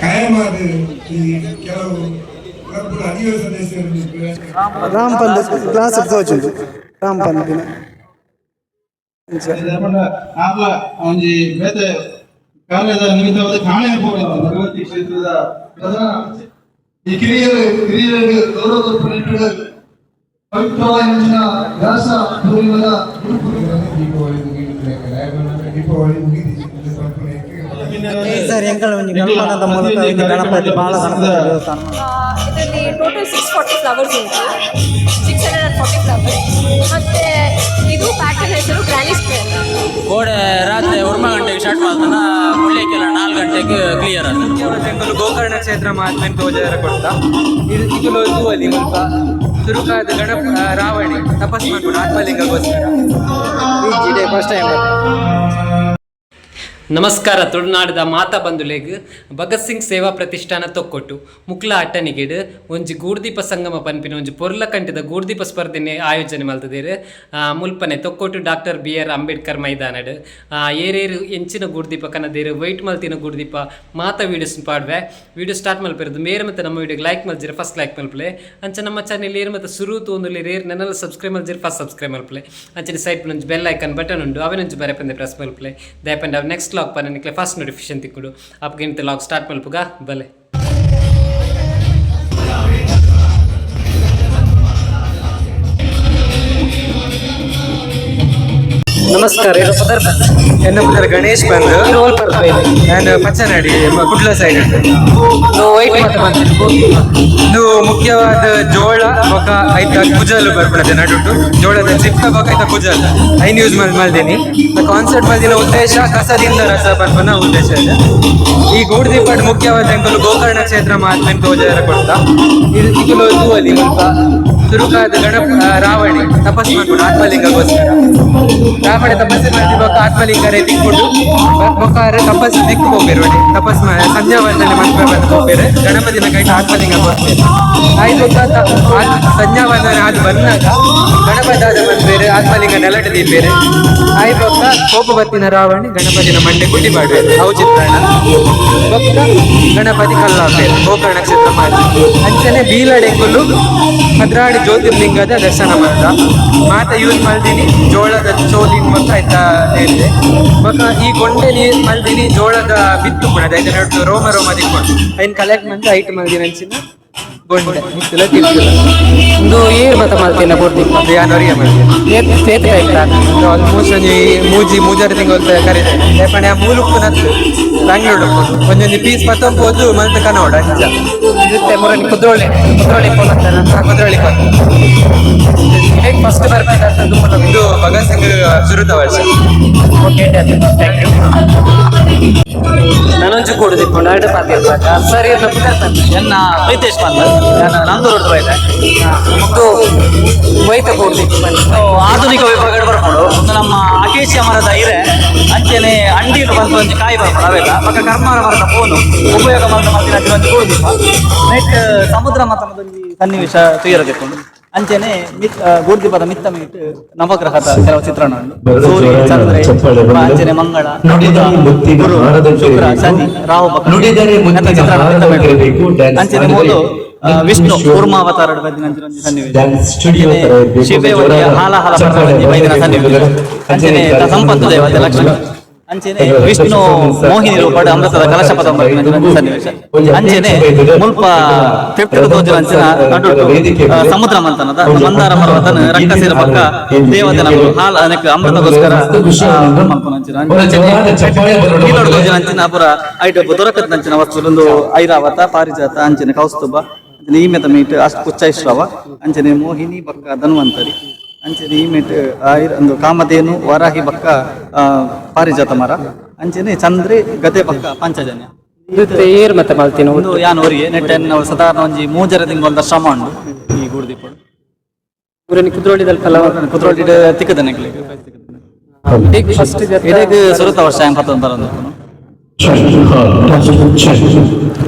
ಕಾಯಮಾದ ಈ ಕೆಲವು ಕ್ಲಬ್ಗಳ ಅಧಿವೇಶ ಸದಸ್ಯರು ರಾಮ್ ಪಂದ್ ಗ್ಲಾಸ್ ತೋಜುಂಡು ರಾಮ್ ಪಂದಿನ ಆಗ ಒಂಜಿ ಬೇತೆ ಕಾರ್ಯದ ನಿಮಿತ್ತವಾದ ಕಾಣೆ ಭಗವತಿ ಕ್ಷೇತ್ರದ ಪ್ರಧಾನ ಈ ಕಿರಿಯರು ಹಿರಿಯರಿಗೆ ಗೌರವ ಕೊಟ್ಟು ಪವಿತ್ರವಾದ ಇಂಚಿನ ವ್ಯಾಸ ಪೂರ್ಣಿಮದ ದೀಪಾವಳಿ ಮುಗಿದಿದ್ದಾರೆ ದೀಪಾವಳಿ ಮುಗಿದಿದೆ ಸರ್ ಎಂಕಲ್ ಗಣಪನದ ಮೂಲಕ ಗಣಪತಿ ಬಾಳ ಗಣಪತಿ ದೇವಸ್ಥಾನ. ಇದರಲ್ಲಿ ಟೋಟಲ್ ಸಿಕ್ಸ್ ಫಾರ್ಟಿ ಫ್ಲವರ್ಸ್ ಉಂಟು. Six hundred and forty flowers ಮತ್ತು ಇದು ಪ್ಯಾಟರ್ನ್ ಹೆಸರು ಗ್ರಾನಿಸ್ ಗೋಡೆ ರಾತ್ರಿ ಒರ್ಮ ಗಂಟೆಗೆ ಸ್ಟಾರ್ಟ್ ಮಾಡ್ತಾನ ಮುಳ್ಳಿಕ್ಕೆಲ್ಲ ನಾಲ್ಕು ಗಂಟೆಗೆ ಕ್ಲಿಯರ್ ಆಗ್ತದೆ ಟೆಂಪಲ್ ಗೋಕರ್ಣ ಕ್ಷೇತ್ರ ಮಾತ್ರ ತೋಜರ ಕೊಡ್ತ. ಇದು ಇದು ತೂವಲಿ ಮುಲ್ಪ ದುರ್ಗಾದ ಗಣಪ ರಾವಣಿ ತಪಸ್ ಮಾಡ್ಕೊಂಡು ಆತ್ಮಲಿಂಗಗೋಸ್ಕರ ಇದೇ ಫಸ್ಟ್ ಟೈಮ್ ನಮಸ್ಕಾರ ತುಳುನಾಡದ ಮಾತ ಬಂದುಲೆಗ್ ಭಗತ್ ಸಿಂಗ್ ಸೇವಾ ಪ್ರತಿಷ್ಠಾನ ತೊಕ್ಕೊಟ್ಟು ಮುಕ್ಲ ಅಟ್ಟನಿಗಿಡ್ ಒಂಜಿ ಗೂಡ್ದೀಪ ಸಂಗಮ ಪನ್ಪಿನ ಒಂಜಿ ಪೊರ್ಲ ಕಂಠದ ಗೂಡ್ದೀಪ ಸ್ಪರ್ಧೆನೆ ಆಯೋಜನೆ ಮಲ್ತದೆರ್. ಮುಲ್ಪನೆ Thokkottu doctor B R Ambedkar ಮೈದಾನಡ್. ಏರೇರು ಎಂಚಿನ ಗೂಡ್ದೀಪ ಕನ್ನದೇರು ವೈಟ್ ಮಲ್ತಿನ ಗೂಡ್ದೀಪ ಮಾತ ವೀಡಿಯೋಸ್ ಪಾಡ್ವೆ. ವೀಡಿಯೋ ಸ್ಟಾರ್ಟ್ ಮಲ್ಪಿರೋದು ಮೇರೆ ಮತ್ತೆ ನಮ್ಮ ವೀಡಿಯೋಗೆ ಲೈಕ್ ಮಲ್ಜಿರ ಫಸ್ಟ್ ಲೈಕ್ ಮಲ್ಪಲೆ. ಅಂಚ ನಮ್ಮ ಚಾನೆಲ್ ಏರು ಮತ್ತೆ ಸುರು ತೋಂದುಲಿ ರೇರ್ ನೆನಲ್ಲ ಸಬ್ಸ್ಕ್ರೈಬ್ ಮಲ್ಜಿರ ಫಸ್ಟ್ ಸಬ್ಸ್ಕ್ರೈಬ್ ಮಲ್ಪಲೆ. ಅಂಚಿನ ಸೈಟ್ ಬೆಲ್ ಐಕನ್ ಬಟನ್ ಉಂಡು ಅವನೊಂಜಿ ಬರೆ ಪಂದೆ ಪ್ರೆಸ್ ಮಲ್ಪಲೆ. ದಯಪಂಡ್, ಅವ್ ನೆಕ್ಸ್ಟ್ ಲಾಗ್ ಪನ್ನನಿಕ್ಲೆ ಫಸ್ಟ್ ನೋಟಿಫಿಕೇಶನ್ ತಿಕ್ಕುಡು ಅಪ್ಗಿಂತ ಲಾಗ್ ಸ್ಟಾರ್ಟ್ ಮಲ್ಪುಗ ಬಲೆ ನಮಸ್ಕಾರ ಇದು ಪದಾರ್ಥ. ಎನ್ನ ಪುತ್ರ ಗಣೇಶ್ ಬಂದು ನಾನು ಪಚ್ಚನಾಡಿ ಕುಟ್ಲ ಕುಡ್ಲ ಸೈಡ್ ವೈಟ್ ಮತ್ತೆ ಇದು ಮುಖ್ಯವಾದ ಜೋಳ ಬೊಕ ಐತ ಕುಜಲ್ ಬರ್ಬಿಡದೆ ನಡುಟು ಜೋಳದ ಚಿಪ್ಪ ಬೊಕ ಐತ ಕುಜಲ್. ಐನ್ ಯೂಸ್ ಮಾಡಿ ಮಾಡ್ದೇನಿ ಕಾನ್ಸರ್ಟ್ ಮಾಡಿದ ಉದ್ದೇಶ ಕಸದಿಂದ ರಸ ಬರ್ಪನ ಉದ್ದೇಶ ಇದೆ. ಈ ಗೂಡ್ದೀಪಡ್ ಮುಖ್ಯವಾದ ಎಂಕಲು ಗೋಕರ್ಣ ಕ್ಷೇತ್ರ ಮಾತ್ರ ತೋಜಾರ ಕೊಡ್ತ ಇದು ತೂವಲಿ ಮುಲ್ಪ ಸುರುಕಾದ ಗಣಪ ರಾವಣಿ ತಪಸ್ ಮಾಡ್ಕೊಂಡು ಆತ್ಮಲಿಂಗಗೋಸ್ಕರ ರಾವಣ ತಪಸ್ಸು ಮಾಡಿರುವಾಗ ಆತ್ಮಲಿಂಗರೇ ಆತ್ಮಲಿಂಗ ರೇ ತಿಕ್ಕೊಂಡು ಬೊಕ್ಕಾರೆ ತಪಸ್ಸು ದಿಕ್ಕು ಹೋಗ್ಬೇರು ತಪಸ್ ಮಾ ಸಂಧ್ಯಾ ವಂದನೆ ಮಂತ್ರ ಬಂದು ಹೋಗ್ಬೇರು. ಗಣಪತಿನ ಕೈಟ್ ಆತ್ಮಲಿಂಗ ಕೊಡ್ತೇವೆ ಆಯ್ತು ಸಂಧ್ಯಾ ವಂದನೆ ಅದು ಬಂದಾಗ ಗಣಪತಿ ಆದ ಬಂದ್ಬೇರೆ, ಆತ್ಮಲಿಂಗ ನೆಲಟ ದೀಪೇರೆ ಆಯ್ ಬೊಕ್ಕ ಕೋಪ ಬತ್ತಿನ ರಾವಣಿ ಗಣಪತಿನ ಮಂಡೆ ಗುಡಿ ಮಾಡುವೆ. ಅವು ಚಿತ್ರಣ ಗಣಪತಿ ಕಲ್ಲಾಪೇರು ಗೋಕರ್ಣ ಕ್ಷೇತ್ರ ಮಾಡಿ ಅಂಚನೆ ಬೀಲಡೆಂಗುಲು ಭದ್ರಾಡಿ ಜ್ಯೋತಿರ್ಲಿಂಗದ ದರ್ಶನ ಮಾಡ್ದ. ಮಾತ ಯೂಸ್ ಮಾಡ್ತೀನಿ ಜೋಳದ ಚೋಲಿನ ಮಾತ್ರ ಆಯ್ತಾ ಹೇಳಿದೆ. ಮಕ್ಕ ಈ ಗೊಂಡೆಲಿ ಮಲ್ದಿನಿ ಜೋಳದ ಬಿತ್ತು ಕೂಡ ಐತೆ ನೋಡ್ತು ರೋಮ ರೋಮ ದಿಕ್ಕೊಂಡು ಐನ್ ಕಲೆಕ್ಟ್ ಮಾಡಿ ಐಟ್ ಮಲ್ದಿನ ಅಂಚಿನ ಗೊಂಡೆ. ಒಂದು ಏರ್ ಮತ ಮಾಡ್ತೇನೆ ಪೂರ್ತಿ ಅದು ಯಾನವರಿಗೆ ಕ್ಷೇತ್ರ ತೇತ ಆಲ್ಮೋಸ್ಟ್ ಒಂಜಿ ಮೂಜಿ ಮೂಜಾರು ತಿಂಗಳು ಕರೀತೇನೆ ಯಾಕಂದ್ರೆ ಆ ಮೂಲಕ್ಕೆ ನತ್ತು ಬ್ಯಾಂಗ್ಳೂರ್ ಒಂದೊಂದು ಪೀಸ್ ಮತ್ತೊಂದು ಮಲ್ತ ಕನ್ನಡ ಅಂಚ ಇರುತ್ತೆ ಮುರಳಿ ಕುದ್ರೋಳಿ ಕುದ್ರೋಳಿ ಕುದ್ರಳಿ ಹೇಗೆ ಫಸ್ಟ್ ಬರ್ಬೇಕಂತ ಇದು ಭಗತ್ ಸಿಂಗ್ ಸುರುತ ವರ್ಷ ಓಕೆ ಥ್ಯಾಂಕ್ ಯು ನಾನೊಂಚು ಕೊಡುದಿಪ್ಕೊಂಡು ಆಟ ಪಾತಿರ್ಬೇಕ ಸರಿ ಎನ್ನ ಪ್ರೀತೇಶ್ ಬಂದ ನಾನು ರೋಡ್ ಹೋಯ್ತೆ? ಮತ್ತು ವೈತ ಸೊ ಆಧುನಿಕ ವಿಭಾಗ ಬರ್ಕೊಂಡು ಒಂದು ನಮ್ಮ ಅಕೇಶಿಯ ಮರದ ಇರೆ ಅಂಚೆನೆ ಅಂಡಿಲು ಬಂದು ಒಂದು ಕಾಯಿ ಬರ್ಕೊಂಡು ಅವೆಲ್ಲ. ಪಕ್ಕ ಕರ್ಮಾರ ಮರದ ಫೋನು ಉಪಯೋಗ ಮಾಡಿದ ಮಧ್ಯ ಒಂದು ನೆಕ್ಸ್ಟ್ ನೆಟ್ ಸಮುದ್ರ ಮತನದೊಂದು ಸನ್ನಿವೇಶ ತೀರಬೇಕು ಅಂಚೆನೆ ಮಿತ್ ಗೂಡ್ದೀಪದ ಮಿತ್ತ ಮೀಟ್ ನವಗ್ರಹದ ಕೆಲವು ಚಿತ್ರಣ ಸೂರ್ಯ ಚಂದ್ರೆ ಅಂಚನೆ ಮಂಗಳ ಗುರು ಶುಕ್ರ ಶನಿ ರಾಹು ಅಂಚೆನೆ ವಿಷ್ಣು ಕೂರ್ಮಾವತಾರ ಸನ್ನಿವೇಶ. ಶಿವೆ ಹಾಲ ಹಾಲ ಸನ್ನಿವೇಶ. ಅಂಚೆನೆ ಅಂಚೆನೆ ಸಂಪತ್ತು ದೇವತೆ ಲಕ್ಷ್ಮಿ ಅಂಚೆನೆ ವಿಷ್ಣು ಮೋಹಿನಿ ರೂಪದ ಅಮೃತದ ಕಲಶ ಪದ ಸನ್ನಿವೇಶ. ಅಂಚೆನೆ ಮುಲ್ಪ ಪೆಪ್ಟದ ತೋಜು ಅಂಚಿನ ಸಮುದ್ರ ಮಂಥನದ ಮಂದಾರ ಪರ್ವತನ ರಕ್ತಶಿರ ಪಕ್ಕ ದೇವತೆ ನಮ್ಗೆ ಹಾಲ ಅನೇಕ ಅಮೃತಗೋಸ್ಕರ ಕೀಲೋಡು ಅಂಚಿನ ಪುರ ಐಟ ದೊರಕದ ಅಂಚಿನ ವಸ್ತು ಒಂದು ಐರಾವತ ಪಾರಿಜಾತ ಅಂಚಿನ ಕೌಸ್ತುಭ ಅಂಚನೆ ಈಮೆತ ಮೀಟ್ ಅಷ್ಟು ಕುಚ್ಚೈಶ್ರವ ಅಂಚನೆ ಮೋಹಿನಿ ಬಕ್ಕ ಧನ್ವಂತರಿ. ಅಂಚನೆ ಈ ಮೆಟ್ ಒಂದು ಕಾಮಧೇನು ವರಾಹಿ ಬಕ್ಕ ಪಾರಿಜಾತ ಮರ. ಅಂಚನೆ ಚಂದ್ರಿ ಗದೆ ಬಕ್ಕ ಪಂಚಜನ್ಯ. ಏರ್ ಮತ್ತೆ ಮಲ್ತಿನ ಒಂದು ಯಾನ್ ಊರಿಗೆ ನೆಟ್ಟೆನ್ ನಾವು ಸಾಧಾರಣ ಒಂಜಿ ಮೂಜರ ತಿಂಗಳ ಶ್ರಮ ಉಂಡು ಈ ಗೂಡ್ದೀಪಡು ಊರಲ್ಲಿ ಕುದ್ರೋಳಿದಲ್ಲಿ ಫಲ ಕುದ್ರೋಳಿ ತಿಕ್ಕದನೆ ಫಸ್ಟ್ ಸುರತ ವರ್ಷ ಎಂಬತ್ತೊಂದು ಬರೋದು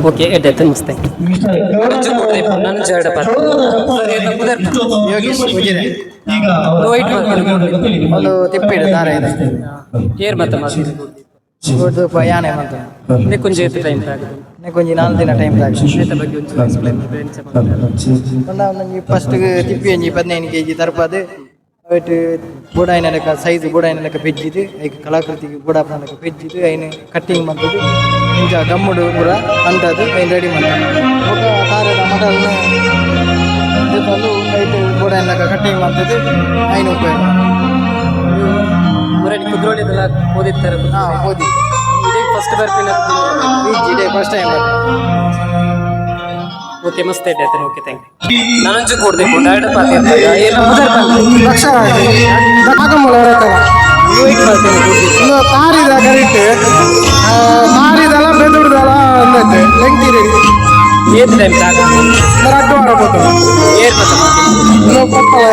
ಓಕೆ ಎಡ್ಡೆ ನಮಸ್ತೆ. ಒಂದು ತಿಪ್ಪಿಡು ದಾರ ಇದೆ. ಏರ್ ಮತ್ತೆ ಟೈಮ್ ನಾಲ್ಕು ದಿನ ಟೈಮ್ ಬಗ್ಗೆ ಫಸ್ಟ್ ತಿಪ್ಪಿ ಒಂಜಿ ಹದಿನೈದು ಕೆ ಜಿ ತರಪದು ಅವಟ್ಟು ಬುಡಾಯಿನ ಲೆಕ್ಕ ಸೈಜ್ ಬುಡಾಯಿನ ಲೆಕ್ಕ ಪೆಜ್ಜಿದು ಐಕ್ ಕಲಾಕೃತಿಗೆ ಬುಡಾಪನ ಲೆಕ್ಕ ಪೆಜ್ಜಿದು ಐನು ಕಟ್ಟಿಂಗ್ ಮಾಡ್ತದು ಇಂಚ ಗಮ್ಮುಡು ಪೂರ ಅಂತದ್ದು ಐನು ರೆಡಿ ಮಾಡ್ತದೆ ఒక ತಾರದ ಮಟಲ್ನ ಬಂದು ಐಟ್ ಬುಡಾಯಿನ ಲೆಕ್ಕ ಕಟ್ಟಿಂಗ್ ಮಾಡ್ತದು ಐನು ಉಪಯೋಗ ಊರಲ್ಲಿ ಕುದ್ರೋಳಿದೆಲ್ಲ ಓದಿರ್ತಾರೆ ಹಾಂ ಓದಿ ಇದೇ ಫಸ್ಟ್ ಬರ್ತೀನಿ ಇದೇ ಫಸ್ಟ್ ಟೈಮ್ ಓಕೆ ಮಸ್ತ್ ಇದೆ ಆಯ್ತು ಓಕೆ ಥ್ಯಾಂಕ್ ಯು ಕೊಡ್ದೆ ಡೈರೆಕ್ಟ್ ಪಾತಿ ಅಂತ ಏನು ಲಕ್ಷ ನಾಗಮೂಲ ಯೂಟ್ ಮಾಡ್ತೇನೆ ಒಂದು ತಾರಿದ ಕರೆಕ್ಟ್ ತಾರಿದಲ್ಲ ಬೆದುಡ್ದಲ್ಲ ಅಂದತ್ತೆ ಲೆಂಗ್ತಿ ಇದೆ ಏತ್ ಟೈಮ್ ಅಂದ್ರೆ ಅಡ್ಡು ಆಡಬಹುದು ಏನು ಮತ್ತೆ? ಇನ್ನು ಕೊಟ್ಟವ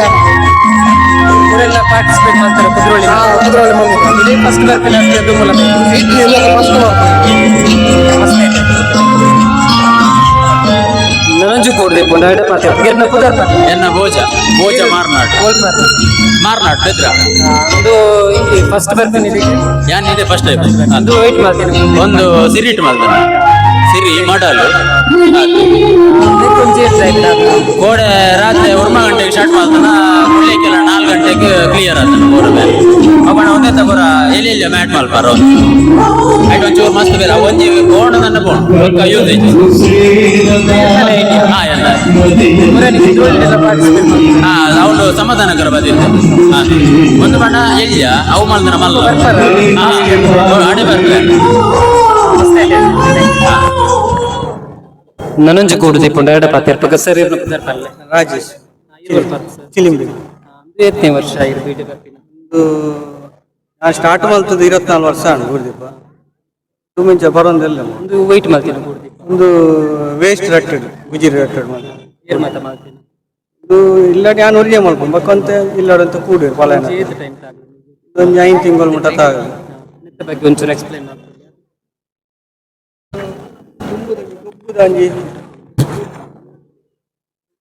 ಇವರೆಲ್ಲ ಪಾರ್ಟಿಸಿಪೇಟ್ ಮಾಡ್ತಾರೆ ಕುದ್ರೋಳಿ. ಕುದ್ರೋಳಿ ಮಂದಿ ಇದೇ ಫಸ್ಟ್ ಬರ್ತೀನಿ ಅಂತ ಅದು ಮೂಲಕ. ಫಸ್ಟ್ ನನಂಜು ಕೊಡ್ದೆ ಪುಂಡ ಪಾತಿ ಗಿರ್ನ ಪುದರ್ ಪಾತಿ ಎನ್ನ ಭೋಜ. ಭೋಜ ಮಾರ್ನಾಡ್. ಮಾರ್ನಾಡ್ ಬೆದ್ರ ಒಂದು ಫಸ್ಟ್ ಬರ್ತೀನಿ ಇದಕ್ಕೆ ಯಾನ್ ಇದೆ ಫಸ್ಟ್ ಟೈಮ್ ಅದು ವೆಯ್ಟ್ ಮಾಡ್ತೀನಿ ಒಂದು ಸಿರಿಟ್ ಮಾಡ್ತೇನೆ ಸಿರಿ ಮಾಡಲು. ಕೊಂಚ ಕೋಡೆ ರಾತ್ರಿ ಉರ್ಮ ಗಂಟೆಗೆ ಸ್ಟಾರ್ಟ್ ಮಾಡ್ತಾನ ನಾಲ್ಕು ಗಂಟೆಗೆ ಕ್ಲಿಯರ್ ಆತನ ಬೋರ್ ಮೇಲೆ. ಅವನ ಒಂದೇ ತಗೋರ ಎಲ್ಲಿ ಇಲ್ಲ ಮ್ಯಾಟ್ ಮಲ್ಪಾರ ಆಯ್ತು ಒಂಚೂರು ಮಸ್ತ್ ಬೇರೆ ಒಂಜಿ ಬೋಣ ನನ್ನ ಬೋಣ ಸ್ವಲ್ಪ ಯೂಸ್ ಐತಿ. ಹಾ ಎಲ್ಲ. ಹಾ ಅವಳು ಸಮಾಧಾನಕರ ಬಂದಿತ್ತು ಹಾ. ಒಂದು ಬಣ್ಣ ಎಲ್ಲಿಯ? ಅವು ಮಲ್ದನ ಮಲ್ಲ ಅಡಿ ಅಡೆ ಬರ್ತಾರೆ. ನನಂಜು ಕೂಡ ಪುಂಡ ಪಾತಿ ಅರ್ಪಕ ಸರಿ ರಾಜೇಶ್ ಚಿಲಿಂಬಿ. ಎತ್ತನೇ ವರ್ಷ ಒಂದು ನಾನು ಸ್ಟಾರ್ಟ್ ಮಾಡ್ತದ್ದು ಇರತ್ನಾಲ್ ವರ್ಷ ಗುರುದೀಪ. ಮಿಂಚ ಬರೋಂದೆಲ್ಲ ಒಂದು ವೆಯ್ಟ್ ಮಾಡ್ತೀನಿ ಒಂದು ವೇಸ್ಟ್ ರಟ್ಟೆಡ್ ಗುಜಿರಿ ರಟ್ಟೆಡ್ ಮಾಡಿ ಏರ್ ಮಾತ ಮಾಡ್ತೀನಿ ಇದು ಇಲ್ಲ ನಾನು ಹೊರಗೆ ಮಾಡ್ಕೊಂಬೇಕಂತ ಇಲ್ಲಡಂತ ಕೂಡಿರು ಪಲಾಯನ ಒಂದು ಐದು ತಿಂಗಳು ಮುಟ್ಟ ತಾಗಲ್ಲ ಬಗ್ಗೆ ಒಂಚೂರು ಎಕ್ಸ್ಪ್ಲೈನ್ ಮಾಡ್ತೀನಿ ಗೊಬ್ಬುದಂಜಿ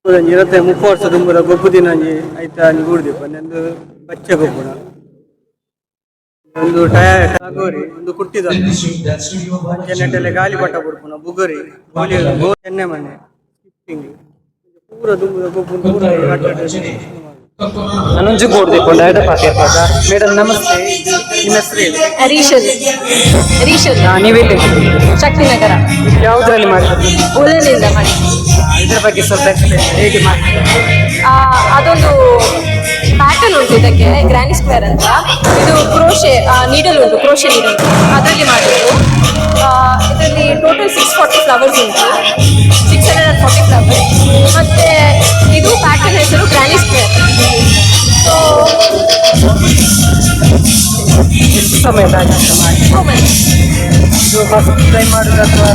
ಗೊಬ್ಬುದಂಜಿ ಇರತ್ತೆ ಮುಪ್ಪ ವರ್ಷ ತುಂಬುದ ಗೊಬ್ಬುದಿನಂಜಿ ಆಯ್ತಾ ಅಂಜಿ ಗುಡ್ದೀಪ ನಂದು ಬಚ್ಚೆ ಗೊಬ್ಬುನ ಒಂದು ಟಯರ್ ಟಾಗೋರಿ ಒಂದು ಕುಟ್ಟಿದ. ನೆಟ್ಟೆಲ್ಲ ಗಾಳಿ ಪಟ್ಟ ಬಿಡ್ಪುನ ಬುಗರಿ ಗೋಲಿ ಎಣ್ಣೆ ಮನೆ ಸ್ಕಿಪ್ಪಿಂಗ್ ಪೂರ ತುಂಬುದ ಗೊಬ್ಬು ಪೂರ ಕೂಡುದಿ ಪುಂಡ ಪಾತಿ ಅರ್ಪಕ ಮೇಡಮ್ ನಮಸ್ತೆ. ನಿಮ್ಮ ಹೆಸರು ಹೇಳಿ? ರೀಶಲ್ ರೀಶಲ್ ನೀವೆಲ್ಲಿ? ಶಕ್ತಿನಗರ ಯಾವುದ್ರಲ್ಲಿ ಮಾಡಿದ್ರು ಉಲನಿಂದ ಮಾಡಿ. ಇದ್ರ ಬಗ್ಗೆ ಸ್ವಲ್ಪ ಹೇಗೆ ಅದೊಂದು ಪ್ಯಾಟರ್ನ್ ಉಂಟು ಇದಕ್ಕೆ ಗ್ರ್ಯಾನಿ ಸ್ಕ್ವೇರ್ ಅಂತ. ಇದು ಕ್ರೋಶೆ ನೀಡಲ್ ಉಂಟು ಕ್ರೋಶೆ ನೀಡಲ್ ಅದರಲ್ಲಿ ಮಾಡಿದ್ದು ಇದರಲ್ಲಿ ಟೋಟಲ್ ಸಿಕ್ಸ್ ಫಾರ್ಟಿ ಫ್ಲವರ್ಸ್ ಉಂಟು. Six hundred and forty flowers ಮತ್ತು ಇದು ಪ್ಯಾಟರ್ನ್ ಹೆಸರು ಗ್ರ್ಯಾನಿ ಸ್ಕ್ವೇರ್ ಇದು ಫಸ್ಟ್ ಟ್ರೈ ಮಾಡಿದ್ರೆ ಅಥವಾ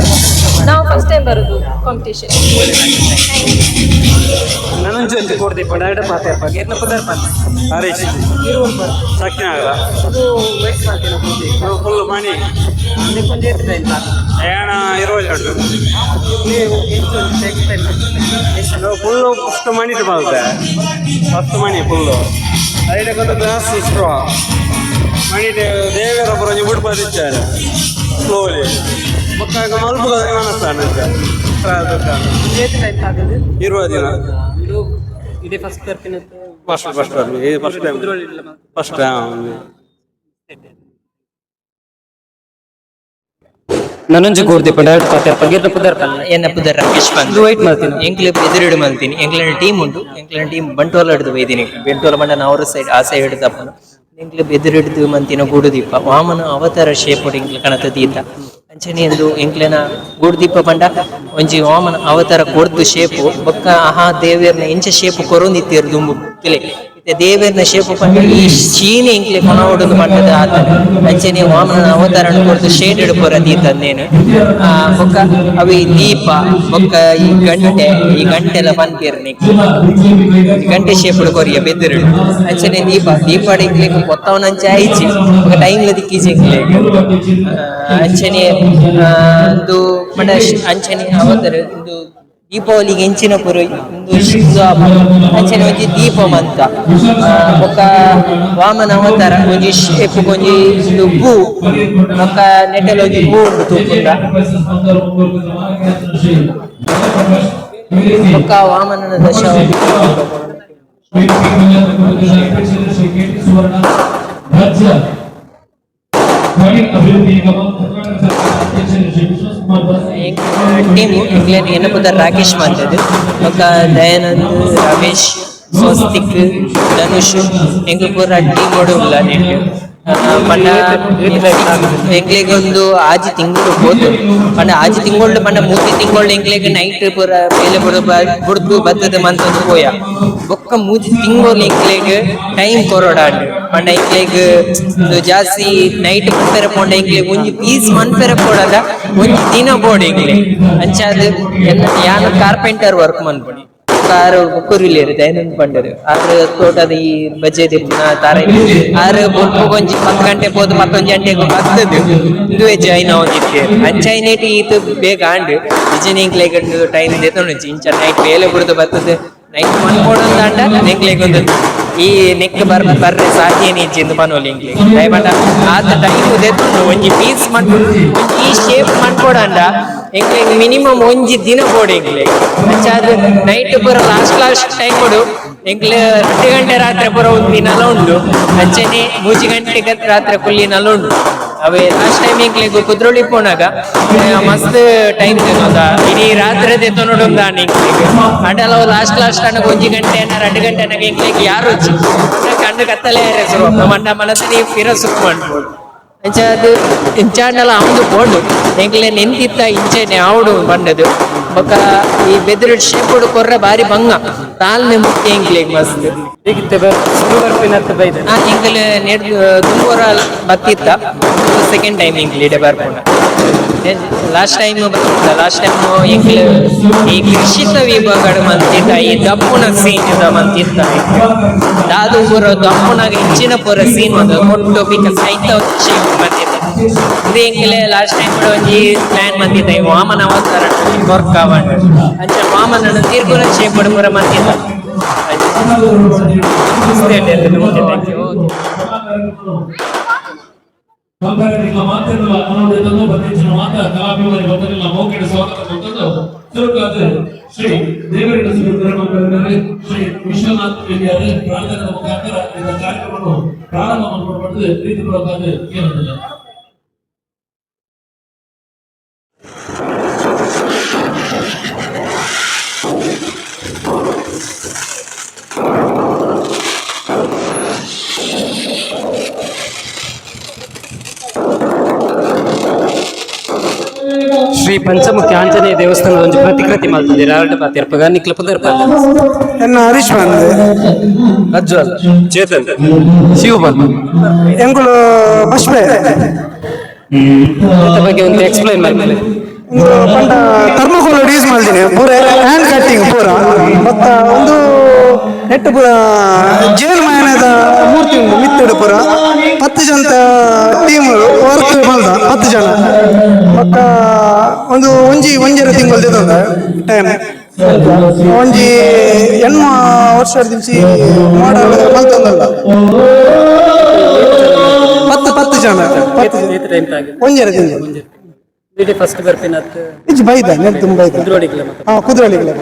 ನಾವು ಫಸ್ಟ್ ಟೈಮ್ ಬರೋದು ಕಾಂಪಿಟೇಷನ್ ನನಂಜು ಅಂತ ಕೂಡುದಿ ಪುಂಡ ಪಾತಿ ಅರ್ಪಕ ಎನ್ನ ಪುದರ್ ಪಲ್ಲೆ ಹರೀಶ್ ಅದು ವೆಯ್ಟ್ ಮಾಡ್ತೀನಿ ನಾವು ಫುಲ್ ಮಣಿ ಒಂದು ಏತ್ ಟೈಮ್ ಸಾಕು ಏಣ ನೀವು ಎಷ್ಟು ಎಷ್ಟು ಫುಲ್ಲು ಫಸ್ಟ್ ಮಣಿ ಬರುತ್ತೆ ಫಸ್ಟ್ ಮಣಿ ಫುಲ್ಲು ಐದಕ್ಕೊಂದು ಗ್ಲಾಸ್ ಇಷ್ಟು ಮಣಿ ದೇವರ ಪುರಂಜಿ ಬಿಡ್ಬೋದಿದ್ದಾರೆ ಸ್ಲೋಲಿ ಮಕ್ಕಳಿಗೆ ಮಲ್ಪ ಕಾಣಿಸ್ತಾನೆ ಇರುವ ದಿನ. ಇದು first first first first time ನನಂಜು ಕೂಡ್ದಿ ಪಂಡ ಪತ್ತೆ ಎನ್ನ ಪುದರ್ ಪಲ್ಲೆ ಎನ್ನ ಪುದರ್ ರಾಕೇಶ್ ಬಂದು ವೈಟ್ ಮಾಡ್ತೀನಿ. ಎಂಕ್ಲೆ ಎದುರಿಡು ಮಾಡ್ತೀನಿ ಎಂಕ್ಲೆನ ಟೀಮ್ ಉಂಟು. ಎಂಕ್ಲೆನ ಟೀಮ್ ಬಂಟೋಲ್ ಹಿಡಿದು ಬೈದಿನಿ. ಬಂಟೋಲ ಮಂಡ ನಾವು ಸೈಡ್ ಆ ಸೈಡ್ ಹಿಡಿದಪ್ಪನ ಎಂಕ್ಲೆ ಎದುರಿಡಿದು ಮಂತಿನ ಗೂಡುದೀಪ. ವಾಮನ ಅವತಾರ ಶೇಪ್ ಎಂಕ್ಲೆ ಕಣತ ದೀತ. ಅಂಚನೆ ಎಂದು ಎಂಕ್ಲೆನ ಗೂಡುದೀಪ ಪಂಡ. ಒಂಜಿ ವಾಮನ ಅವತಾರ ಕೊಡ್ದು ಶೇಪು ಬೊಕ್ಕ ಆಹಾ ದೇವೇರ್ನ ಇಂಚ ಶೇಪ್ ಕೊರೊಂದಿತ್ತೀರು ದುಂಬು. ಕಿಲೆ. ಇತ್ತೆ ದೇವೇರ್ನ ಶೇಪ್ ಪಂಡ ಈ ಶೀನೆ ಎಂಕ್ಲೆ ಕೊನವೊಡುದು ಪಂಡದ ಆತ. ಅಂಚನೆ ವಾಮನ ಅವತಾರ ಕೊಡ್ದು ಶೇಡ್ ಹಿಡ್ಪೊರ ದೀತಂದೇನು ಆ ಬೊಕ್ಕ ಅವಿ ದೀಪ ಬೊಕ್ಕ ಈ ಗಂಟೆ ಈ ಗಂಟೆಲ ಪಂತೀರ್ ಗಂಟೆ ಶೇಪ್ ಕೊರಿಯ ಅಂಚೆ ಅಂಚನೆ ದೀಪ ದೀಪ ಇಂಕ್ಲಿ ಕೊತ್ತವನ ಅಂಚೆ ಆಯ್ಚಿ. ಬೊಕ್ಕ ಟೈಮ್ ದಿಕ್ಕಿಸಿ ಅಂಚನೆ ಆ, ಅಂದು ಪಂಡ ಅಂಚೆ ಅಂಚನೆ ಅವತಾರ ಒಂದು ದೀಪಾವಳಿಗೆ ಹೆಂಚಿನ ಪುರು, ಒಂದು ಶಿವ ಅಂಚನೆ ಒಂಜಿ ದೀಪಂ ಅಂತ. ಬೊಕ್ಕ ವಾಮನ ಅವತಾರ ಒಂಜಿ ಶೇಪ್ ಒಂಜಿ ಇದು ಹೂ ಬೊಕ್ಕ ನೆಟ್ಟಲ ಒಂಜಿ ಹೂ ಉಂಟು ತೂಪುಂಡ ವಾಮನನ ದಶ ಟೀಮ್ ಇಂಗ್ಲೆಂಡ್ ಏನಪ್ಪದ ರಾಕೇಶ್ ಮಾಡ್ತದೆ ಬೊಕ್ಕ ದಯಾನಂದ್ ರಮೇಶ್ ಸ್ವಸ್ತಿಕ್ ಧನುಷ್ ಎಂಗ್ ಪೂರ ಟೀಮ್ ಉಲ್ಲ ನೆಟ್ಟು ಪಂಡ ಎಂಗ್ಲೆಗ್ ಒಂದು ಆಜಿ ತಿಂಗಳು ಹೋದು ಪಂಡ ಆಜಿ ತಿಂಗಳು ಪಂಡ ಮೂತಿ ತಿಂಗಳು ಎಂಗ್ಲೆಗ್ ನೈಟ್ ಪೂರ ಪೂರ ಬುಡ್ದು ಬತ್ತದ ಮಂತಂದು ಹೋಯ. ಬೊಕ್ಕ ಮೂಜಿ ತಿಂಗಳು ಎಂಗ್ಲೆಗ್ ಟೈಮ್ ಕೊರೋಡಾಂಡ್. ಪಂಡ ಎಂಕ್ಲೆಗ್ ಜಾಸ್ತಿ ನೈಟ್ ಮನ್ಪೆರೆ ಪೋಂಡ ಎಂಗ್ಲೆಗ್ ಒಂಜಿ ಪೀಸ್ ಮನ್ಪೆರೆ ಪೋಡದ, ಒಂಜಿ ದಿನ ಬೋರ್ಡ್ ಎಂಗ್ಲೆಗ್ ಅಂಚಾದ್ ಯಾನು ಕಾರ್ಪೆಂಟರ್ ವರ್ಕ್ ಮನ್ಪೊಡಿ. ಆರು ಕುರಿಲೇರು ದೈನಂದ್ ಪಂಡರು ಆರ್ ತೋಟದ ಈ ಬಜೆ ತಾರ ತಾರೆ ಒಂಜಿ ಪತ್ತು ಗಂಟೆ ಹೋದ್ ಮತ್ತೊಂದು ಗಂಟೆಗೆ ಬರ್ತದೆ ಇದು ಜಾಯ್ನ್ ಹೋಗಿದ್ದೆ ಅಂಚೈನೇಟಿ ಇದು ಬೇಗ ಆಂಡ್. ಲೈಕ್ ಟೈಮ್ ದೇತೊಂಡು ಇಂಚ ನೈಟ್ ಬೇಲೆ ಬಿಡುದು ಬರ್ತದೆ. ನೈಟ್ ಮನ್ಕೊಡೊಂದು ಆಂಡ ಲೈಕ್ ಒಂದು. ಈ ನೆಕ್ ಬರ್ ಬರ್ರೆ ಸಾಧ್ಯ ನಿಂಚಿಂದು ಪನೋಲಿ ಇಂಗ್ಲೆಗ್ ದಯಮಾಡ ಆದ ಟೈಮ್ ದೇತೊಂಡು ಒಂಜಿ ಪೀಸ್ ಮನ್ ಈ ಶೇಪ್ ಮಾಡ್ಕೊಡಂಡ ಎಂಗ್ಲೆಗ್ ಮಿನಿಮಮ್ ಒಂಜಿ ದಿನ ಬೋರ್ಡ್ ಹೆಂಗ್ಲೆ. ಅಂಚಾದ್ ನೈಟ್ ಪೂರ ಲಾಸ್ಟ್ ಲಾಸ್ಟ್ ಟೈಮ್ ಕೊಡು. ಎಂಕ್ಲೆ ಹತ್ತು ಗಂಟೆ ರಾತ್ರಿ ಪೂರ ಒಂದು ದಿನ ಉಂಡು ಅಂಚನೆ ಮೂಜಿ ಗಂಟೆ ರಾತ್ರಿ ಕುಲ್ಲಿ ನಲ ಉಂಡು ಅವೆ ಲಾಸ್ಟ್ ಟೈಮ್ ಈಗ್ಲಿಗೂ ಕುದ್ರೋಳಿ ಪೋನಾಗ ಮಸ್ತ್ ಟೈಮ್ ತಿನ್ನೋದ ಇಡೀ ರಾತ್ರಿ ತೆತ್ತು ನೋಡೋದ ಈಗ್ಲಿಗೆ ಲಾಸ್ಟ್ ಲಾಸ್ಟ್ ಅನ್ನೋ ಒಂಜಿ ಗಂಟೆ ಏನಾರ ಎರಡು ಗಂಟೆ ಅನ್ನೋ ಈಗ್ಲಿಗೆ ಯಾರು ಕಣ್ಣು ಕತ್ತಲೇ ಶುರು. ಮಂಡ ಮನಸ್ಸು ನೀವು ಫಿರ ಸುಖ ಮಾಡ್ಬೋದು. ಅಂಚಾದ್ ಇಂಚಾಂಡಲ ಅವನು ಬೋರ್ಡು. ಎಂಕ್ಲೆ ನಿಂತಿತ್ತ ಇಂಚೆನೆ ಅವಡು ಬಂಡದು ಬೊಕ್ಕ ಈ ಬೆದ್ರು ಶೇಪುಡು ಕೊರ್ರೆ ಬಾರಿ ಬಂಗ ತಾಲ್ನೆ ಮುಖ್ಯ ಎಂಕ್ಲೆಗ್ ಮಸ್ತ್. ಆ ಎಂಕಲ್ ನೆಡ್ದು ತುಂಬೂರ ಬತ್ತಿತ್ತ. ಸೆಕೆಂಡ್ ಟೈಮ್ ಎಂಕ್ಲಿಡೆ ಬರ್ಪುಂಡ ಲಾಸ್ಟ್ ಟೈಮ್ ಬರ್ತಿದ್ದ ಲಾಸ್ಟ್ ಟೈಮ್ ಎಂಕ್ಲೆ ಈ ಕೃಷಿತ ವಿಭಾಗಡ್ ಮಂತಿದ್ದ ಈ ದಪ್ಪುನ ಸೀನ್ ಇದ ಮಂತಿದ್ದ ದಾದು ಪೂರ ದಪ್ಪುನಾಗ ಹೆಚ್ಚಿನ ಪೂರ ಸೀನ್ ಒಂದು ಕೊಟ್ಟು ಬಿಕ್ಕ ಸೈತ ಶೇಪ್ ಬಂದಿದ್ದ ಇದು ಎಂಕ್ಲೆ ಲಾಸ್ಟ್ ಟೈಮ್ ಕೂಡ ಒಂಜಿ ಪ್ಲಾನ್ ಮಂತಿದ್ದ ಈ ವಾಮನ ಅವತಾರ ವರ್ಕ್ ಆವಂಡ್ ಅಂಚ ವಾಮನ ತೀರ್ಗುನ ಶೇಪ್ ಪೂರ ಮಂತಿದ್ದ ಕಂಪೇರಿಟಿವ್ ಮಾತಿರಲಿಲ್ಲ ಅನ್ನೋದನ್ನು ಬಂದಿನ ಮಾತ ಕಲಾಭಿಮಾನಿ ಬಂದಿರಲಿಲ್ಲ ಮೌಖಿಕ ಸ್ವಾಗತ ಕೊಟ್ಟದ್ದು ಚುರುಕಾದ ಶ್ರೀ ದೇವರಿನ ಸುಂದರಮಂಗಲದಲ್ಲಿ ಶ್ರೀ ವಿಶ್ವನಾಥ್ ದೇವಿಯವರು ಪ್ರಾರ್ಥನೆ ಮುಖಾಂತರ ಕಾರ್ಯಕ್ರಮವನ್ನು ಪ್ರಾರಂಭ ಮಾಡಿಕೊಂಡು ಪ್ರೀತಿ ಪೂರ್ವಕವಾಗಿ ಕೇಳುತ್ತದೆ ಶ್ರೀ ಪಂಚಮುಖಿ ಆಂಜನೇಯ ದೇವಸ್ಥಾನದ ಒಂದು ಪ್ರತಿಕೃತಿ ಮಾಡ್ತಿದ್ದೀರಾ ಎರಡು ಪಾತಿರ್ಪಗ ನಿಕ್ಲ ಪುದರ್ಪ ಎನ್ನ ಹರೀಶ್ ಬಂದೆ ಅಜ್ವಲ್ ಚೇತನ್. ಶಿವ ಬಂದು ಎಂಗುಳು ಬಸ್ಬೆ. ಇದ್ರ ಬಗ್ಗೆ ಒಂದು ಎಕ್ಸ್ಪ್ಲೈನ್ ಮಾಡ್ತಾರೆ ಒಂದು ಪಂಡ ಥರ್ಮಕೋಲ್ ಯೂಸ್ ಮಾಡ್ತೀನಿ. ಪೂರ ಹ್ಯಾಂಡ್ ಕಟ್ಟಿಂಗ್ ಪೂರ. ಮತ್ತ ಒಂದು ನೆಟ್ಟು ಪೂರ ಜೇನು ಮಾಯನದ ಮೂರ್ತಿ ಉಂಟು ಮಿತ್ತಡು ಪೂರ. ಹತ್ತು ಜನ ಟೀಮ್ ವರ್ಕ್ ಬಂದ ಹತ್ತು ಜನ. ಮತ್ತ ಒಂದು ಒಂಜಿ ಒಂಜರ ತಿಂಗಳು ದಿನ ಟೈಮ್ ಒಂಜಿ ಎಣ್ಣ ವರ್ಷ ದಿವಸಿ ಮಾಡಲ್ ಮಲ್ತಂದಲ್ಲ ಪತ್ತು ಪತ್ತು ಜನ. ಒಂಜರ ತಿಂಗಳು. ಫಸ್ಟ್ ಬರ್ತೀನಿ ಬೈದ ನೆನ್ ತುಂಬ ಮತ್ತೆ ಹಾ ಕುದುರೆಗಳಿಗೆಲ್ಲ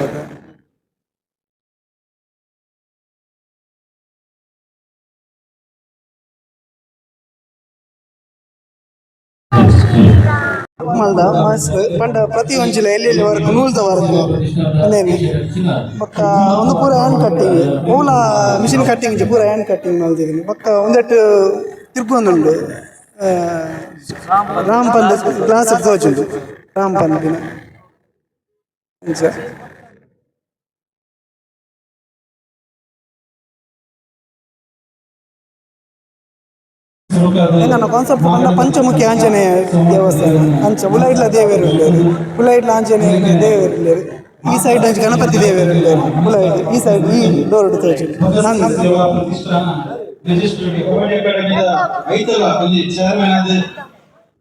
ಮಲ್ದ ಮಸ್ತ್ ಪಂಡ ಪ್ರತಿ ಒಂಜಿಲ ಎಲ್ಲಿ ಎಲ್ಲಿ ವರ್ಕ್ ನೂಲ್ದ ವರ್ಕ್ ಅಂದೇನಿ ಪಕ್ಕ ಒಂದು ಪೂರ ಹ್ಯಾಂಡ್ ಕಟ್ಟಿಂಗ್ ಓಲ ಮಿಷಿನ್ ಕಟ್ಟಿಂಗ್ ಪೂರ ಹ್ಯಾಂಡ್ ಕಟ್ಟಿಂಗ್ ಮಲ್ದಿದ್ದೀನಿ ಪಕ್ಕ ಒಂದೆಟ್ಟು ತಿರ್ಪೊಂದುಂಡು ರಾಮ್ ಪಂದ್ ಗ್ಲಾಸ್ ತೋಜುಂಡು ರಾಮ್ ಪಂದಿನ ನನ್ನ ಕಾನ್ಸೆಪ್ಟ್ ಬಂದ ಪಂಚಮುಖಿ ಆಂಜನೇಯ ದೇವಸ್ಥಾನ ಅಂಚ ಉಲೈಡ್ಲ ದೇವೇರು ಉಳ್ಳೇರು ಉಲೈಡ್ಲ ಆಂಜನೇಯ ದೇವೇರು ಉಳ್ಳೇರು ಈ ಸೈಡ್ ಅಂಚ ಗಣಪತಿ ದೇವೇರು ಉಳ್ಳೇರು ಉಲೈಡ್ ಈ ಸೈಡ್ ಈ ಡೋರ್ ತೋಜು ನಂಗೆ ಸೇವಾ ಪ್ರತಿಷ್ಠಾನ ರಿಜಿಸ್ಟ್ರೇಡ್ ಕಬಡ್ಡಿ ಅಕಾಡೆಮಿದ ಐತಲ ಒಂಜಿ ಚೇರ್ಮನ್ ಆದ್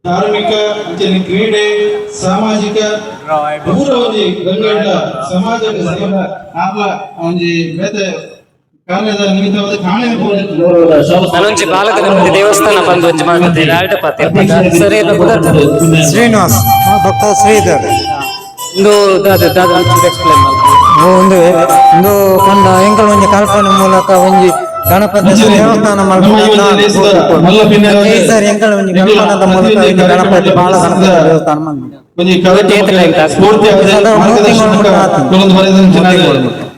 ಧಾರ್ಮಿಕ ಅಂಚನೆ ಕ್ರೀಡೆ ಸಾಮಾಜಿಕ ಪೂರ ಒಂಜಿ ಗಂಗಡ್ಡ ಸಮಾಜದ ಸೇವೆ ಆಪ ಒಂಜಿ ಬೇತೆ ಕಾರ್ಯದ ನಿಮಿತ್ತವಾದ ಕಾಣೆ ನಾನೊಂಜಿ ಬಾಲಗಣಪತಿ ದೇವಸ್ಥಾನ ಬಂದು ಒಂಜಿ ಮಾಡ್ತಿದ್ದೆ ಲಾಲ್ಟ ಪಾತೆ ಸರಿ ಶ್ರೀನಿವಾಸ್ ಭಕ್ತ ಶ್ರೀಧರ್. ಒಂದು ದಾದ ದಾದ ಎಕ್ಸ್ಪ್ಲೇನ್ ಮಾಡ್ತೀನಿ. ಒಂದು ಒಂದು ಕೊಂಡ ಎಂಕಲ್ ಒಂಜಿ ಕಲ್ಪನೆ ಮೂಲಕ ಒಂಜಿ ಗಣಪತಿ ದೇವಸ್ಥಾನ ಈ ಸರಿ ಎಂಕಲ್ ಒಂಜಿ ಕಲ್ಪನದ ಮೂಲಕ ಗಣಪತಿ ಬಾಲ ಗಣಪತಿ ದೇವಸ್ಥಾನ ಮಂದಿ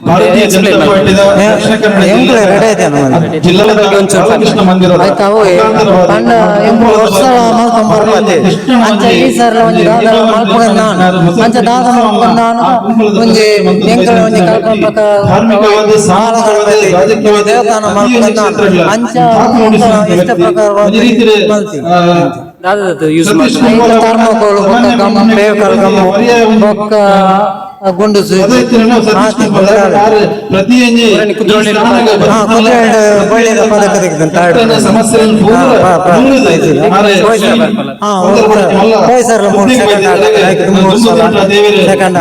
ಭಾರತೀಯ ಜನತಾ ಪಾರ್ಟಿದ ದಕ್ಷಿಣ ಕನ್ನಡ. ಜಿಲ್ಲಾ ಕಲ್ಪನೆ ಪ್ರಕಾರ ಧಾರ್ಮಿಕವಾದ ಸಾಮಾಜಿಕವಾದ ರಾಜಕೀಯವಾದ ದೇವಸ್ಥಾನ ಇಷ್ಟ ಪ್ರಕಾರ ಯೂಸ್ ಬೊಕ್ಕ ಗುಂಡುಸು ಬಳ್ಳಿದ ಪದಕ ತೆಗೆದಂತ ಮೂರು ಸೆಕೆಂಡ್ ಮೂರು ಸಲ ಸೆಕೆಂಡ್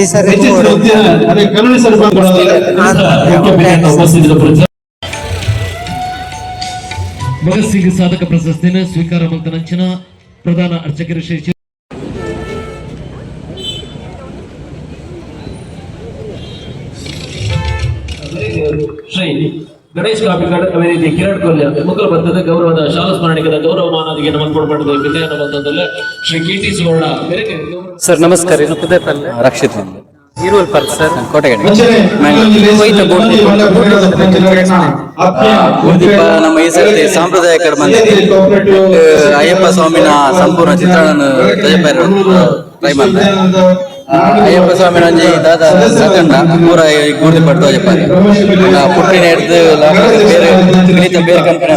ಈ ಸರಿ ಕರುಣಿಸಲು. ಭಗತ್ ಸಿಂಗ್ ಸಾಧಕ ಪ್ರಶಸ್ತಿಯನ್ನು ಸ್ವೀಕಾರ ಮಾಡಿದ ನಂಚಿನ ಪ್ರಧಾನ ಅರ್ಚಕರು ಶ್ರೀ ಶ್ರೀ ಗಣೇಶ್ ಕಾಪಿಕಾಡ್ ಅದೇ ರೀತಿ ಕಿರಣ್ ಕೊಲ್ಯ ಮುಖಲ ಬಂದದ ಗೌರವದ ಶಾಲಾ ಸ್ಮರಣಿಕದ ಗೌರವ ಮಾನದಿಗೆ ನಮಸ್ಕೊಳ್ಪಟ್ಟಿದೆ ವಿದ್ಯಾನ ಬಂಧದಲ್ಲಿ ಶ್ರೀ ಕೀರ್ತಿ ಸುವರ್ಣ. ಸರ್ ನಮಸ್ಕಾರ. ರಕ್ಷಿತ್. ಈರುವಲ್ ಪಾರ್ಕ್ ಸರ್ ಕೋಟೆಗಡೆ ನಮ್ಮ ಈ ಸರ್ತಿ ಸಾಂಪ್ರದಾಯಿಕ ಬಂದ ಅಯ್ಯಪ್ಪ ಸ್ವಾಮಿನ ಸಂಪೂರ್ಣ ಚಿತ್ರಣವನ್ನು ಟ್ರೈ ಮಾಡಿದೆ ಅಯ್ಯಪ್ಪ ಸ್ವಾಮಿನ ಒಂಜಿ ದಾದ ಸಕಂಡ ಪೂರ ಗುರುದಿ ಪಡ್ದು ಅಯ್ಯಪ್ಪ ಪುಟ್ಟಿನ ಹಿಡ್ದು ಬೇರೆ ಬೇರೆ ಕಂಪನಿ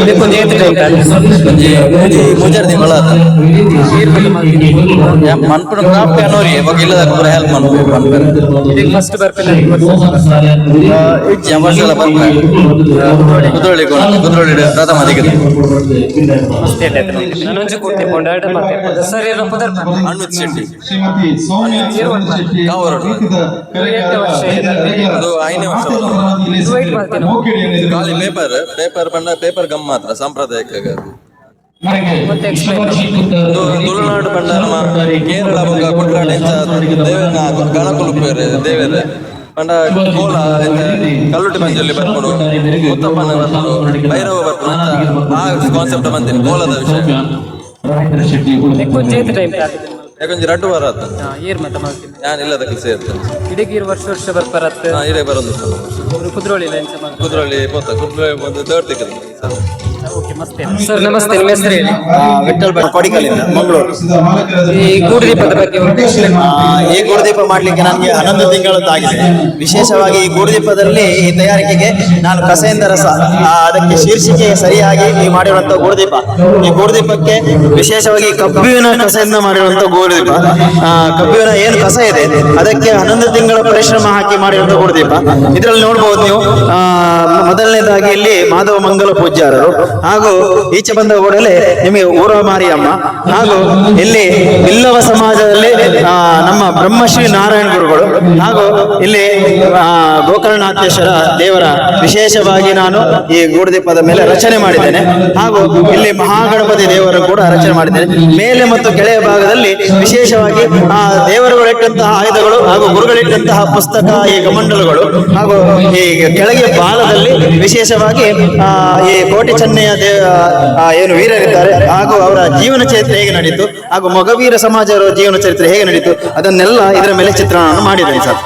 ಇದಕ್ಕೊಂದು ಏತ್ ಟೈಮ್ ಒಂಜಿ ಮೂಜಾರ್ ತಿಂಗಳ ಮನ್ಪುಣ ಕ್ರಾಫ್ಟ್ ಅನ್ನೋರಿ ಇವಾಗ ಇಲ್ಲದ ಪೂರ ಹೆಲ್ಪ್ ಮಾಡ್ಬೇಕು ಫಸ್ಟ್ ಬರ್ಪಿಲ್ಲ ವರ್ಷಲ ಬರ್ತಾರೆ ಕುದ್ರೋಳಿ ಕುದ್ರೋಳಿ ಪ್ರಥಮ ದಿಗದ ಅಣ್ವಿತ್ ಶೆಟ್ಟಿ ಶ್ರೀಮತಿ ಸೌಮ್ಯ ಶೆಟ್ಟಿ ಕಾವೂರು. ಪ್ರೀತಿದ ಕರೆಗಾರ ಅದು ಐದನೇ ವರ್ಷ ಖಾಲಿ ಪೇಪರ್ ಪೇಪರ್ ಬಣ್ಣ ಪೇಪರ್ ಗಮ್ ಮಾತ್ರ ಸಾಂಪ್ರದಾಯಿಕ ತುಳುನಾಡು ಬಂಡ ನಮ್ಮ ಕೇರಳ ಬೊಕ್ಕ ಕುಟ್ರಾಡ ಇಂಚ ದೇವನ ಗಣಕುಲು ಬೇರೆ ದೇವರ. ಬಂಡ ಕೋಲ ಕಲ್ಲುಟಿ ಮಂಜಲ್ಲಿ ಬರ್ಕೊಂಡು ಮುತ್ತಪ್ಪನ ಬರ್ಕೊಂಡು ಭೈರವ ಬರ್ಕೊಂಡು ಆ ಕಾನ್ಸೆಪ್ಟ್ ಬಂದಿನಿ ಕೋಲದ ವಿಷಯ. ಇದಕ್ಕೊಂದು ಎರಡು ವಾರ ಆತ. ಏರ್ ಮತ ಮಾಡ್ತೀನಿ ನಾನು ಇಲ್ಲದ ಕೆಲಸ ಇರ್ತೇನೆ ಇರು ವರ್ಷ ವರ್ಷ ಬರ್ಪರತ್ತೆ ಹಾ ಇರೇ ಬರೋದು ಕುದ್ರೋಳಿ ಕುದ್ರೋಳಿ ಪೋತ ಕುದ್ರೋಳಿ ಬಂದು ಮಸ್ತ್ ಸರ್ ನಮಸ್ತೆ ನಿಮ್ಮ ಹೆಸರು ಹೇಳಿ? ವಿಠಲ್ ಮಂಗಳೂರು. ಈ ಗೂಡುದೀಪದ ಬಗ್ಗೆ ಒಂದು ಈ ಗೂಡುದೀಪ ಮಾಡ್ಲಿಕ್ಕೆ ನನಗೆ ಹನ್ನೊಂದು ತಿಂಗಳದ್ದಾಗಿದೆ. ವಿಶೇಷವಾಗಿ ಈ ಗೂಡುದೀಪದಲ್ಲಿ ಈ ತಯಾರಿಕೆಗೆ ನಾನು ಕಸೆಯಿಂದ ರಸ ಅದಕ್ಕೆ ಶೀರ್ಷಿಕೆ ಸರಿಯಾಗಿ ಈ ಮಾಡಿರುವಂತಹ ಗೂಡುದೀಪ. ಈ ಗೂಡುದೀಪಕ್ಕೆ ವಿಶೇಷವಾಗಿ ಕಬ್ಬಿನ ಕಸೆಯಿಂದ ಮಾಡಿರುವಂತಹ ಗೂಡುದೀಪ. ಆ, ಕಬ್ಬಿನ ಏನು ಕಸ ಇದೆ? ಅದಕ್ಕೆ ಹನ್ನೊಂದು ತಿಂಗಳ ಪರಿಶ್ರಮ ಹಾಕಿ ಮಾಡಿರುವಂತಹ ಗೂಡುದೀಪ. ಇದರಲ್ಲಿ ನೋಡಬಹುದು ನೀವು ಆ, ಮೊದಲನೇದಾಗಿ ಇಲ್ಲಿ ಮಾಧವ ಮಂಗಲ ಪೂಜ್ಯರು ಹಾಗೂ ಈಚೆ ಬಂದ ಕೂಡಲೇ ನಿಮಗೆ ಊರ ಮಾರಿಯಮ್ಮ ಹಾಗೂ ಇಲ್ಲಿ ಬಿಲ್ಲವ ಸಮಾಜದಲ್ಲಿ ನಮ್ಮ ಬ್ರಹ್ಮಶ್ರೀ ನಾರಾಯಣ ಗುರುಗಳು ಹಾಗೂ ಇಲ್ಲಿ ಗೋಕರ್ಣಾಥೇಶ್ವರ ದೇವರ ವಿಶೇಷವಾಗಿ ನಾನು ಈ ಗೂಡುದೀಪದ ಮೇಲೆ ರಚನೆ ಮಾಡಿದ್ದೇನೆ ಹಾಗೂ ಇಲ್ಲಿ ಮಹಾಗಣಪತಿ ದೇವರು ಕೂಡ ರಚನೆ ಮಾಡಿದ್ದೇನೆ. ಮೇಲೆ ಮತ್ತು ಕೆಳೆಯ ಭಾಗದಲ್ಲಿ ವಿಶೇಷವಾಗಿ, ಆ ದೇವರುಗಳಿಟ್ಟಂತಹ ಆಯುಧಗಳು ಹಾಗೂ ಗುರುಗಳಿಟ್ಟಂತಹ ಪುಸ್ತಕ, ಈ ಗಮಂಡಲುಗಳು ಹಾಗೂ ಈ ಕೆಳಗೆ ಬಾಲದಲ್ಲಿ ವಿಶೇಷವಾಗಿ ಈ ಕೋಟಿ ಚೆನ್ನಯ್ಯ ದೇವ ಏನು ವೀರರಿದ್ದಾರೆ ಹಾಗೂ ಅವರ ಜೀವನ ಚರಿತ್ರೆ ಹೇಗೆ ನಡೀತು ಹಾಗೂ ಮೊಗವೀರ ಸಮಾಜರ ಜೀವನ ಚರಿತ್ರೆ ಹೇಗೆ ನಡೀತು ಅದನ್ನೆಲ್ಲ ಇದರ ಮೇಲೆ ಚಿತ್ರಣವನ್ನು ಮಾಡಿದ್ದೇನೆ ಸರ್.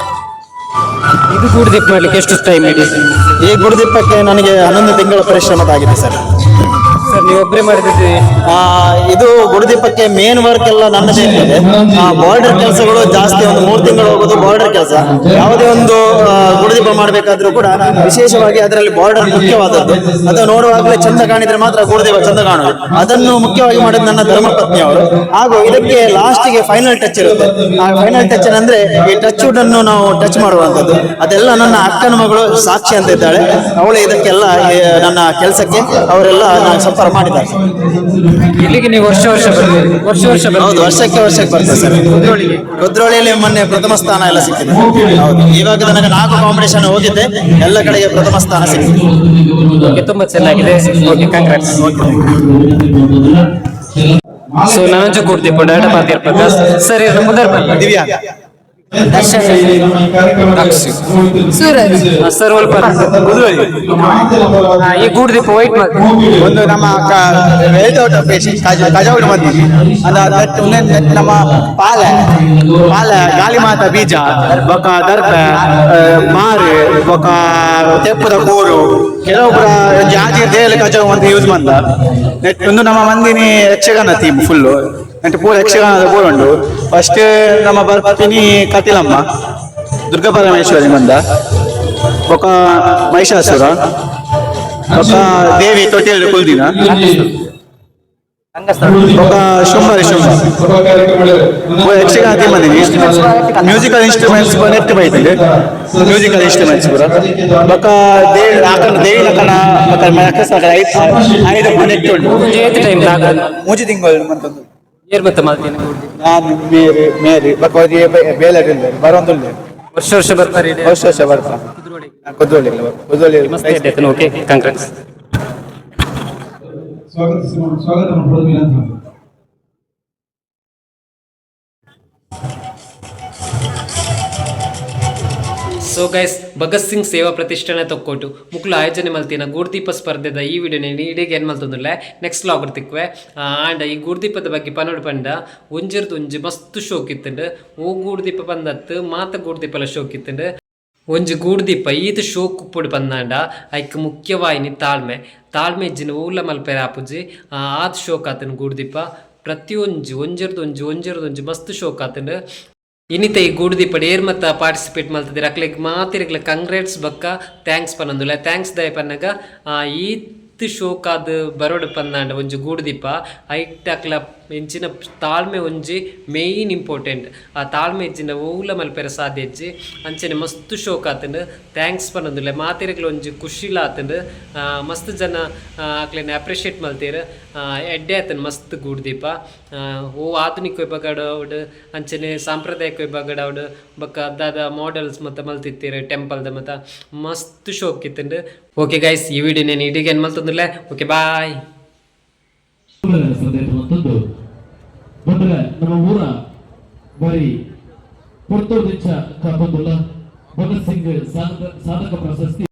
ಇದು ಗೂಡುದೀಪ ಮಾಡಲಿಕ್ಕೆ ಎಷ್ಟು ಟೈಮ್ ಇದೆ ಈ ಗುರುದೀಪಕ್ಕೆ ನನಗೆ ಹನ್ನೊಂದು ತಿಂಗಳ ಪರಿಶ್ರಮದಾಗಿದೆ ಸರ್. ಸರ್ ಮಾಡಿದ್ರಿ ಆ, ಇದು ಗುರುದೀಪಕ್ಕೆ ಮೇನ್ ವರ್ಕ್ ಎಲ್ಲ ನನ್ನದೇ ಇರ್ತದೆ. ಬಾರ್ಡರ್ ಕೆಲಸಗಳು ಜಾಸ್ತಿ ಒಂದು ಮೂರು ತಿಂಗಳು ಹೋಗೋದು ಬಾರ್ಡರ್ ಕೆಲಸ. ಯಾವುದೇ ಒಂದು ಆ, ಗುರುದೀಪ ಮಾಡಬೇಕಾದ್ರೂ ಕೂಡ ವಿಶೇಷವಾಗಿ ಅದರಲ್ಲಿ ಬಾರ್ಡರ್ ಮುಖ್ಯವಾದದ್ದು. ಅದು ನೋಡುವಾಗಲೇ ಚಂದ ಕಾಣಿದ್ರೆ ಮಾತ್ರ ಗುರುದೀಪ ಚಂದ ಕಾಣುವುದು. ಅದನ್ನು ಮುಖ್ಯವಾಗಿ ಮಾಡಿದ ನನ್ನ ಧರ್ಮಪತ್ನಿ ಅವರು. ಹಾಗೂ ಇದಕ್ಕೆ ಲಾಸ್ಟಿಗೆ ಫೈನಲ್ ಟಚ್ ಇರುತ್ತೆ. ಆ ಫೈನಲ್ ಟಚ್ ಅಂದ್ರೆ ಈ ಟಚ್ ವುಡ್ ಅನ್ನು ನಾವು ಟಚ್ ಮಾಡುವಂತದ್ದು ಅದೆಲ್ಲ ನನ್ನ ಅಕ್ಕನ ಮಗಳು ಸಾಕ್ಷಿ ಅಂತ ಇದ್ದಾಳೆ. ಅವಳು ಇದಕ್ಕೆಲ್ಲ ನನ್ನ ಕೆಲಸಕ್ಕೆ ಅವರೆಲ್ಲ ನಾನು ಸಂಪರ್ಕ ಮಾಡಿದ್ದಾರೆ ಇಲ್ಲಿಗೆ ನೀವು ವರ್ಷ ವರ್ಷ ಬರ್ತೀರಿ? ವರ್ಷ ವರ್ಷ ಹೌದು ವರ್ಷಕ್ಕೆ ವರ್ಷಕ್ಕೆ ಬರ್ತದೆ ಸರ್. ರುದ್ರೋಳಿಯಲ್ಲಿ ಮೊನ್ನೆ ಪ್ರಥಮ ಸ್ಥಾನ ಎಲ್ಲ ಸಿಕ್ಕಿದೆ. ಹೌದು. ಇವಾಗ ನನಗೆ ನಾಲ್ಕು ಕಾಂಪಿಟೇಷನ್ ಹೋಗಿದ್ದೆ ಎಲ್ಲ ಕಡೆಗೆ ಪ್ರಥಮ ಸ್ಥಾನ ಸಿಕ್ಕಿದೆ. ತುಂಬಾ ಚೆನ್ನಾಗಿದೆ. ಓಕೆ ಕಂಗ್ರಾಟ್ಸ್ ಸೊ ನಾನು ಕೊಡ್ತೀವಿ ಡಾಟಾ ಮಾಡ್ತಿರ್ಬೇಕು ಸರಿ ಮುಂದರ್ ಬನ್ನಿ ದಿವ್ಯಾ. ದರ್ಶನ್ ಗೂಡ್ ಸರ್ ಒಲ್ಪ ಈ ಗೂಡ್ದೀಪ ವೈಟ್ ಒಂದು ನಮ್ಮ ಹೆಲ್ತ್ ಔಟ್ ಪೇಷಂಟ್ ಕಜಾವಡಿ ಮದ್ದು ಅದ ನಮ್ಮ ಪಾಲ. ಪಾಲ ಗಾಳಿ ಮಾತ ಬೀಜ ಬೊಕ ದರ್ಪ ಮಾರು ಬೊಕ ತೆಪ್ಪದ ಕೋರು. ಕೆಲವೊಬ್ಬರ ಜಾತಿ ದೇಲ್ ಕಜಾವ ಅಂತ ಯೂಸ್ ಮಂದ ನೆಟ್ ಒಂದು ನಮ್ಮ ಮಂದಿನಿ ಯಕ್ಷಗಾನ ಥೀಮ್ ಫುಲ್ಲು ಎಂಟು ಪೂರ ಯಕ್ಷಗಾನದ ಪೂರ ಉಂಡು ಫಸ್ಟ್ ನಮ್ಮ ಬರ್ಪಿನಿ ಕಟೀಲಮ್ಮ ದುರ್ಗಾ ಪರಮೇಶ್ವರಿ ಮಂದ ಬೊಕ ಮಹಿಷಾಸುರ ಬೊಕ ದೇವಿ ತೊಟ್ಟಿಯಲ್ಲಿ ಕುಲ್ದಿನ. ಬೊಕ ಶುಂಭರಿ ಶುಂಭ ಪೂರ ಯಕ್ಷಗಾನ ತೀಮಂದಿನಿ ಮ್ಯೂಸಿಕಲ್ ಇನ್ಸ್ಟ್ರೂಮೆಂಟ್ಸ್ ಪೂರ ನೆಟ್ಟು ಬೈತಿದೆ. ಮ್ಯೂಸಿಕಲ್ ಇನ್ಸ್ಟ್ರೂಮೆಂಟ್ಸ್ ಪೂರ ಬೊಕ ದೇವಿ ಆಕನ ದೇವಿ ನಕನ ಬೊಕ ಮೆನಕಸ ಐದು ಐದು ನೆಟ್ಟು ಉಂಟು. ಮೂಜಿ ತಿಂಗಳು ಮತ್ತೊಂದು ಏರ್ ಬತ್ತ ನಾನು ಮೇರಿ ಮೇರಿ ಬಕ ಬೇಲಡಿಲ್ಲ ಬರೋಂದಿಲ್ಲ ವರ್ಷ ವರ್ಷ ಬರ್ತಾರೆ ವರ್ಷ ವರ್ಷ ಬರ್ತಾ. ಕುದ್ರೋಳಿ. ಕುದ್ರೋಳಿ ಮಸ್ತ್ ಓಕೆ ಕಾಂಗ್ರೆಸ್ ಸ್ವಾಗತ ಸ್ವಾಗತ ವಿನಂತಿ ಸೊ ಗೈಸ್ ಭಗತ್ ಸಿಂಗ್ ಸೇವಾ ಪ್ರತಿಷ್ಠಾನ ತೊಕ್ಕೊಟ್ಟು ಮುಕ್ಲು ಆಯೋಜನೆ ಮಲ್ತಿನ ಗೂಡ್ದೀಪ ಸ್ಪರ್ಧೆದ ಈ ವಿಡಿಯೋನ ಇಡೀಗೆ ಏನು ಮಲ್ತಂದ್ರೆ ನೆಕ್ಸ್ಟ್ ಲಾಗ್ ತಿಕ್ವೆ ಆಂಡ ಈ ಗೂಡ್ದೀಪದ ಬಗ್ಗೆ ಪನೋಡು ಪಂಡ ಒಂಜಿರ್ದು ಒಂಜಿ ಮಸ್ತ್ ಶೋಕ್ ಇತ್ತಂಡು ಓ ಗೂಡ್ದೀಪ ಬಂದತ್ತು ಮಾತ ಗೂಡ್ದೀಪಲ ಶೋಕ್ ಇತ್ತಂಡು ಒಂಜಿ ಗೂಡ್ದೀಪ ಈತ ಶೋಕ್ ಉಪ್ಪುಡು ಬಂದಾಂಡ ಐಕ್ ಮುಖ್ಯವಾಹಿನಿ ತಾಳ್ಮೆ ತಾಳ್ಮೆ ಇಜ್ಜಿನ ಊರ್ಲ ಮಲ್ಪೆರ ಆಪುಜಿ ಆದ್ ಶೋಕ್ ಆತನ ಗೂಡ್ದೀಪ ಪ್ರತಿಯೊಂಜಿ ಒಂಜಿರ್ದು ಒಂಜಿ ಒಂಜಿರ್ದು ಒಂಜಿ ಮಸ್ತ್ ಶೋಕ್ ಆತಂಡು ಇನ್ನಿತ ಈ ಗೂಡ್ದೀಪ ಏರ್ ಮತ್ತ ಪಾರ್ಟಿಸಿಪೇಟ್ ಮಾಡ್ತಿದ್ದೀರ ಅಕ್ಲೆಗ್ ಮಾತಿರಗ್ಲ ಕಂಗ್ರೇಟ್ಸ್ ಬಕ್ಕ ಥ್ಯಾಂಕ್ಸ್ ಪನ್ನೊಂದುಲ್ಲ ಥ್ಯಾಂಕ್ಸ್ ದಯ ಪನ್ನಗ ಈತ್ ಶೋಕಾದ್ ಬರೋಡು ಪನ್ನಾಂಡ ಒಂಜಿ ಗೂಡ್ದೀಪ ಐಟ್ ಅಕ್ಲ ಎಂಚಿನ ತಾಳ್ಮೆ ಒಂಜಿ ಮೇಯ್ನ್ ಇಂಪಾರ್ಟೆಂಟ್ ಆ ತಾಳ್ಮೆ ಇಜ್ಜಿನ ಊಲ ಮಲ್ಪೆರ ಸಾಧ್ಯ ಇಜ್ಜಿ ಅಂಚನೆ ಮಸ್ತ್ ಶೋಕ್ ಆತಂಡು ಥ್ಯಾಂಕ್ಸ್ ಪನ್ನೊಂದುಲ್ಲ. ಮಾತಿರಗ್ಲ ಒಂಜಿ ಖುಷಿಲ ಆತಂಡು ಮಸ್ತ್ ಜನ ಅಕ್ಲೆನ ಅಪ್ರಿಷಿಯೇಟ್ ಮಲ್ತೀರ. ಎಡ್ಡೆ ಆತನ್ ಮಸ್ತ್ ಗೂಡ್ದೀಪ. ಓ ಆಧುನಿಕ ವಿಭಾಗಡ ಅವಡು ಅಂಚನೆ ಸಾಂಪ್ರದಾಯಿಕ ವಿಭಾಗಡ ಅವಡು ಬಕ್ಕ ಅದಾದ ಮಾಡೆಲ್ಸ್ ಮತ್ತು ಮಲ್ತಿತ್ತೀರ ಟೆಂಪಲ್ದ ಮತ್ತು. ಮಸ್ತ್ ಶೋಕ್ ಇತ್ತಂಡು ಓಕೆ ಗೈಸ್ ಈ ವಿಡಿಯೋ ನಾನು ಇಡೀಗೆ ಏನು ಮಲ್ತಂದಿಲ್ಲ? ಓಕೆ ಬಾಯ್ ಬಂದ್ರೆ ನಮ್ಮ ಊರ ಬರೀ ಪುರ್ತೂರು ದಿಂಚ ಬಂದುಲ್ಲ ಭಗತ್ ಸಿಂಗ್ ಸಾಧಕ ಪ್ರಶಸ್ತಿ